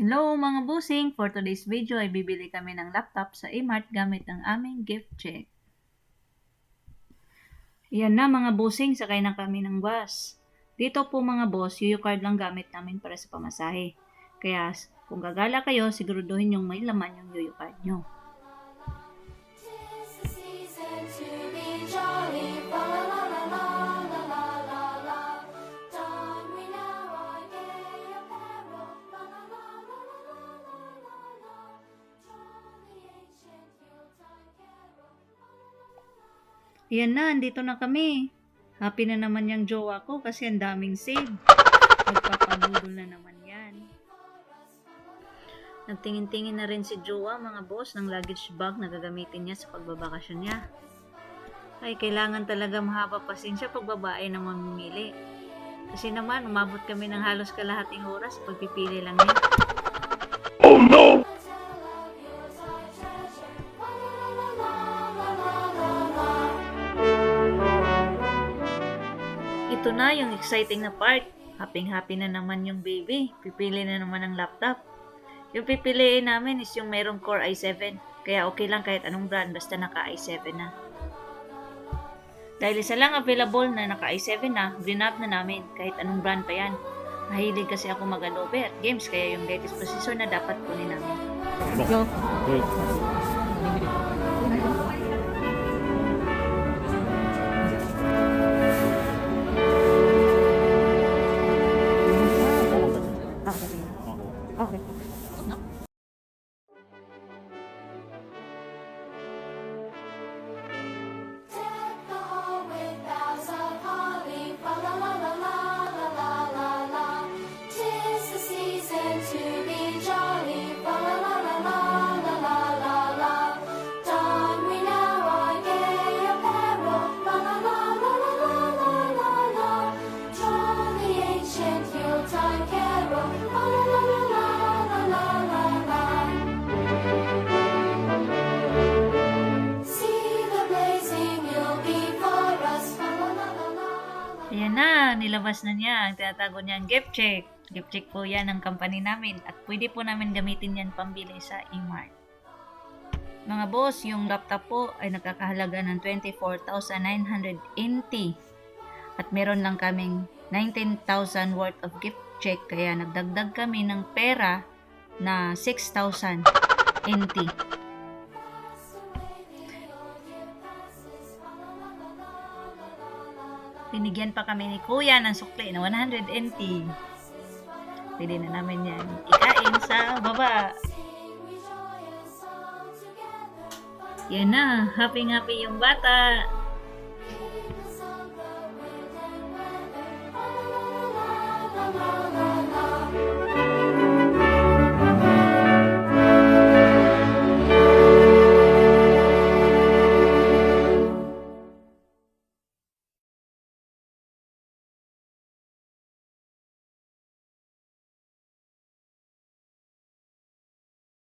Hello mga busing! For today's video ay bibili kami ng laptop sa Amart gamit ang aming gift check. Yan na mga busing, sakay na kami ng bus. Dito po mga boss, UU card lang gamit namin para sa pamasahe. Kaya kung gagala kayo, siguraduhin yung may laman yung UU card nyo. La. Yan na, andito na kami. Happy na naman yung jowa ko kasi ang daming save. Magpapagudol na naman yan. Nagtingin-tingin na rin si Jowa, mga boss, ng luggage bag na gagamitin niya sa pagbabakasyon niya. Ay, kailangan talaga mahaba pasensya pag babae na mamimili. Kasi naman, umabot kami ng halos kalahating oras pagpipili lang niya. Tell of Ito na yung exciting na part. Happy-happy na naman yung baby. Pipili na naman ng laptop. Yung pipiliin namin is yung merong Core i7. Kaya okay lang kahit anong brand basta naka i7 na. Dahil isa lang available na naka i7 na, grinab na namin kahit anong brand pa yan. Mahilig kasi ako mag-adobe at games kaya yung latest processor na dapat kunin namin. Go! Deck nilabas na niya ang tinatago niyang gift check. Gift check po yan ng company namin at pwede po namin gamitin yan pambili sa e-mart. Mga boss, yung laptop po ay nakakahalaga ng 24,980 at meron lang kaming 19,000 worth of gift check kaya nagdagdag kami ng pera na 6,000 Binigyan pa kami ni Kuya ng sukli na 100 NT. Pwede na namin yan ikain sa baba. Yan na, happy-happy yung bata. Keep the